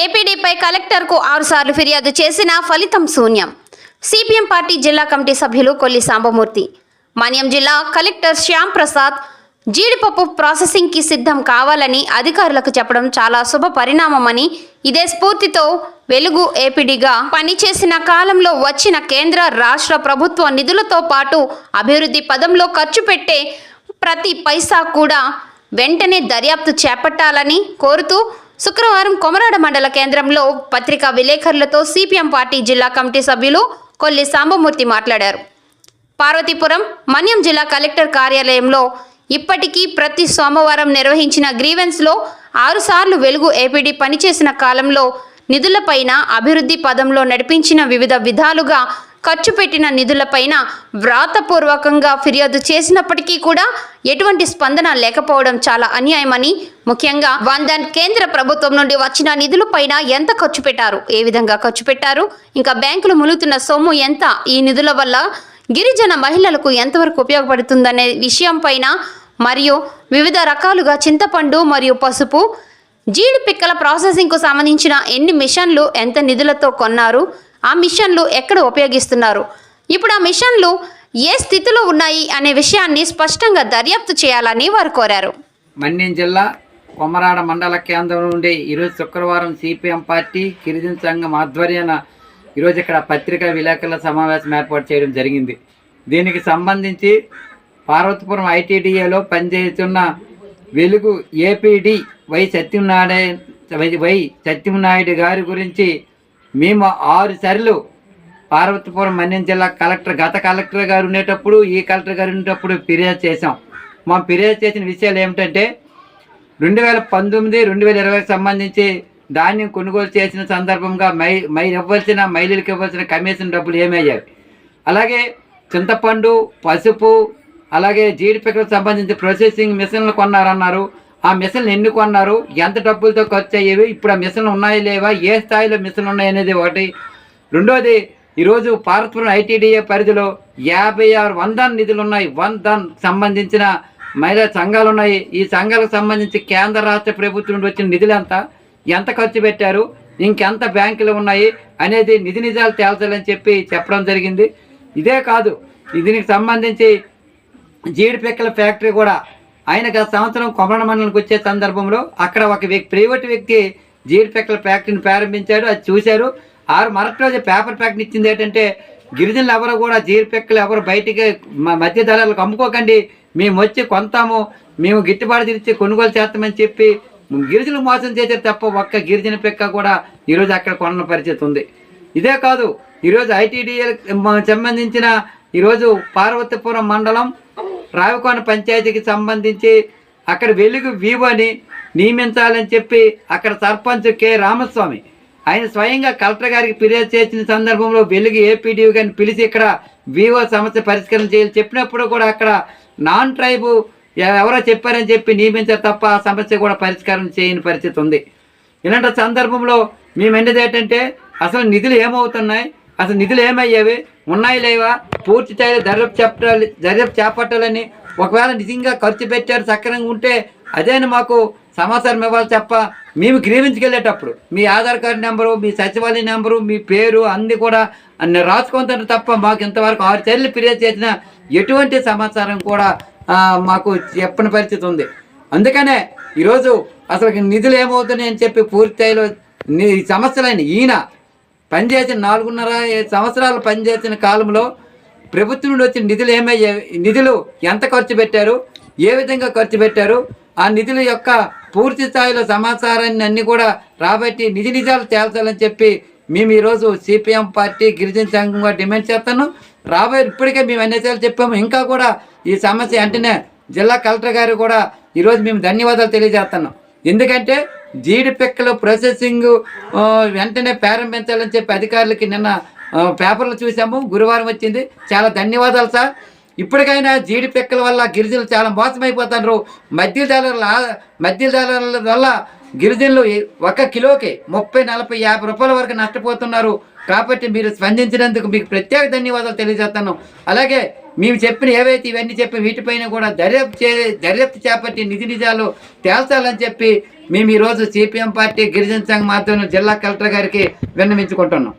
ఏపీడీపై కలెక్టర్కు ఆరుసార్లు ఫిర్యాదు చేసినా ఫలితం శూన్యం. సిపిఎం పార్టీ జిల్లా కమిటీ సభ్యులు కొల్లి సాంబమూర్తి. మన్యం జిల్లా కలెక్టర్ శ్యామ్ ప్రసాద్ జీడిపప్పు ప్రాసెసింగ్కి సిద్ధం కావాలని అధికారులకు చెప్పడం చాలా శుభ పరిణామమని ఇదే స్ఫూర్తితో వెలుగు ఏపీడీగా పనిచేసిన కాలంలో వచ్చిన కేంద్ర రాష్ట్ర ప్రభుత్వ నిధులతో పాటు అభివృద్ధి పదంలో ఖర్చు పెట్టే ప్రతి పైసా కూడా వెంటనే దర్యాప్తు చేపట్టాలని కోరుతూ శుక్రవారం కొమరాడ మండల కేంద్రంలో పత్రికా విలేకరులతో సిపిఎం పార్టీ జిల్లా కమిటీ సభ్యులు కొల్లి సాంబమూర్తి మాట్లాడారు. పార్వతీపురం మన్యం జిల్లా కలెక్టర్ కార్యాలయంలో ఇప్పటికీ ప్రతి సోమవారం నిర్వహించిన గ్రీవెన్స్లో ఆరుసార్లు వెలుగు ఏపీడీ పనిచేసిన కాలంలో నిధులపైన అభివృద్ధి పదంలో నడిపించిన వివిధ విధాలుగా ఖర్చు పెట్టిన నిధులపైన వ్రాతపూర్వకంగా ఫిర్యాదు చేసినప్పటికీ కూడా ఎటువంటి స్పందన లేకపోవడం చాలా అన్యాయమని ముఖ్యంగా వందన్ కేంద్ర ప్రభుత్వం నుండి వచ్చిన నిధులపైన ఎంత ఖర్చు పెట్టారు ఏ విధంగా ఖర్చు పెట్టారు ఇంకా బ్యాంకులు ములుగుతున్న సొమ్ము ఎంత ఈ నిధుల వల్ల గిరిజన మహిళలకు ఎంతవరకు ఉపయోగపడుతుందనే విషయంపైన మరియు వివిధ రకాలుగా చింతపండు మరియు పసుపు జీడి పిక్కల ప్రాసెసింగ్కు సంబంధించిన ఎన్ని మిషన్లు ఎంత నిధులతో కొన్నారు ఆ మిషన్లు ఎక్కడ ఉపయోగిస్తున్నారు? ఇప్పుడు ఆ మిషన్లు ఏ స్థితిలో ఉన్నాయి అనే విషయాన్ని స్పష్టంగా దర్యాప్తు చేయాలని వారు కోరారు. మన్యం జిల్లా కొమరాడ మండల కేంద్రం నుండి ఈరోజు శుక్రవారం సిపిఎం పార్టీ గిరిజన సంఘం ఆధ్వర్యాన ఈరోజు ఇక్కడ పత్రికా విలేకరుల సమావేశం ఏర్పాటు చేయడం జరిగింది. దీనికి సంబంధించి పార్వతీపురం ఐటీడీఏలో పనిచేస్తున్న Velugu APD Y Satyanarayana Y- Y Satyanaidu గారి గురించి మేము ఆరు సార్లు పార్వతీపురం మన్యం జిల్లా కలెక్టర్ గత కలెక్టర్ గారు ఉండేటప్పుడు ఈ కలెక్టర్ గారు ఉండేటప్పుడు ఫిర్యాదు చేశాం. మా ఫిర్యాదు చేసిన విషయాలు ఏమిటంటే రెండు వేల పంతొమ్మిది రెండు వేల ఇరవైకి సంబంధించి ధాన్యం కొనుగోలు చేసిన సందర్భంగా మై మై ఇవ్వాల్సిన మహిళలకు ఇవ్వాల్సిన కమిషన్ డబ్బులు ఏమయ్యాయి అలాగే చింతపండు పసుపు అలాగే జీడిపిక్కలకు సంబంధించి ప్రొసెసింగ్ మిషన్లు కొన్నారన్నారు. ఆ మిషన్లు ఎన్ని కొన్నారు ఎంత డబ్బులతో ఖర్చు అయ్యేవి? ఇప్పుడు ఆ మిషన్లు ఉన్నాయా లేవా? ఏ స్థాయిలో మిషన్లు ఉన్నాయి అనేది ఒకటి. రెండోది ఈరోజు పార్వతీపురం ఐటీడీఏ పరిధిలో యాభై ఆరు వందన్ నిధులు ఉన్నాయి. వందన్ సంబంధించిన మహిళా సంఘాలు ఉన్నాయి. ఈ సంఘాలకు సంబంధించి కేంద్ర రాష్ట్ర ప్రభుత్వం నుండి వచ్చిన నిధులు ఎంత? ఎంత ఖర్చు పెట్టారు? ఇంకెంత బ్యాంకులు ఉన్నాయి? అనేది నిధి నిజాలు తేల్చాలని చెప్పి చెప్పడం జరిగింది. ఇదే కాదు దీనికి సంబంధించి జీడిపిక్కల ఫ్యాక్టరీ కూడా ఆయన గత సంవత్సరం కొమరణ మండలానికి వచ్చే సందర్భంలో అక్కడ ఒక వ్యక్తి ప్రైవేట్ వ్యక్తి జీడిపెక్కల ఫ్యాక్టరీని ప్రారంభించాడు. అది చూశారు. ఆరు మరొక రోజు పేపర్ ప్యాక్ని ఇచ్చింది ఏంటంటే గిరిజనులు ఎవరు కూడా జీడిపెక్కలు ఎవరు బయటికి మధ్య ధరలకు అమ్ముకోకండి. మేము వచ్చి కొంతాము. మేము గిట్టుబాటు తీర్చి కొనుగోలు చేస్తామని చెప్పి గిరిజనులు మోసం చేశారు తప్ప ఒక్క గిరిజన పిక్క కూడా ఈరోజు అక్కడ కొన్న పరిస్థితి ఉంది. ఇదే కాదు ఈరోజు ఐటీడీఏ సంబంధించిన ఈరోజు పార్వతీపురం మండలం రావికోన పంచాయతీకి సంబంధించి అక్కడ వెలుగు వివోని నియమించాలని చెప్పి అక్కడ సర్పంచ్ కె. రామస్వామి ఆయన స్వయంగా కలెక్టర్ గారికి ఫిర్యాదు చేసిన సందర్భంలో వెలుగు ఏపీడీ గారిని పిలిచి ఇక్కడ వివో సమస్య పరిష్కారం చేయాలి చెప్పినప్పుడు కూడా అక్కడ నాన్ ట్రైబు ఎవరో చెప్పారని చెప్పి నియమించారు తప్ప ఆ సమస్య కూడా పరిష్కారం చేయని పరిస్థితి ఉంది. ఇలాంటి సందర్భంలో మేము ఎండది ఏంటంటే అసలు నిధులు ఏమవుతున్నాయి? అసలు నిధులు ఏమయ్యేవి? ఉన్నాయి లేవా? పూర్తి స్థాయిలో దర్యాప్తు చెప్పాలి దర్యాప్తు చేపట్టాలని ఒకవేళ నిజంగా ఖర్చు పెట్టారు సక్రమంగా ఉంటే అదేనా మాకు సమాచారం ఇవ్వాలి తప్ప మేము గ్రీవించుకెళ్ళేటప్పుడు మీ ఆధార్ కార్డు నెంబరు మీ సచివాలయ నెంబరు మీ పేరు అన్నీ కూడా అన్ని రాసుకుంటారు తప్ప మాకు ఇంతవరకు ఆరు చర్యలు ఫిర్యాదు చేసిన ఎటువంటి సమాచారం కూడా మాకు చెప్పని పరిస్థితి ఉంది. అందుకనే ఈరోజు అసలు నిధులు ఏమవుతున్నాయని అని చెప్పి పూర్తి స్థాయిలో సమస్యలైన ఈయన పనిచేసిన నాలుగున్నర సంవత్సరాలు పనిచేసిన కాలంలో ప్రభుత్వం నుండి వచ్చిన నిధులు ఏమయ్యాయి నిధులు ఎంత ఖర్చు పెట్టారు ఏ విధంగా ఖర్చు పెట్టారు ఆ నిధుల యొక్క పూర్తి స్థాయిలో సమాచారాన్ని అన్నీ కూడా రాబట్టి నిధి నిజాలు తేల్చాలని చెప్పి మేము ఈరోజు సిపిఎం పార్టీ గిరిజన సంఘంగా డిమాండ్ చేస్తాను రాబోయే ఇప్పటికే మేము అన్నిసార్లు చెప్పాము. ఇంకా కూడా ఈ సమస్య వెంటనే జిల్లా కలెక్టర్ గారు కూడా ఈరోజు మేము ధన్యవాదాలు తెలియజేస్తున్నాం. ఎందుకంటే జీడిపిక్కలు ప్రాసెసింగ్ వెంటనే ప్రారంభించాలని చెప్పి అధికారులకి నిన్న పేపర్లు చూసాము గురువారం వచ్చింది. చాలా ధన్యవాదాలు సార్. ఇప్పటికైనా జీడిపిక్కల వల్ల గిరిజనులు చాలా మోసమైపోతున్నారు మధ్యదారుల మధ్యదారుల డాలర్ల వల్ల గిరిజనులు ఒక కిలోకి ముప్పై నలభై యాభై రూపాయల వరకు నష్టపోతున్నారు. కాబట్టి మీరు స్పందించినందుకు మీకు ప్రత్యేక ధన్యవాదాలు తెలియజేస్తాను. అలాగే మేము చెప్పిన ఏవైతే ఇవన్నీ చెప్పి వీటిపైన కూడా దర్యాప్తు చే దర్యాప్తు చేపట్టి నిధి నిజాలు తేల్చాలని చెప్పి మేము ఈరోజు సిపిఎం పార్టీ గిరిజన సంఘం మాధ్యమం జిల్లా కలెక్టర్ గారికి విన్నవించుకుంటున్నాం.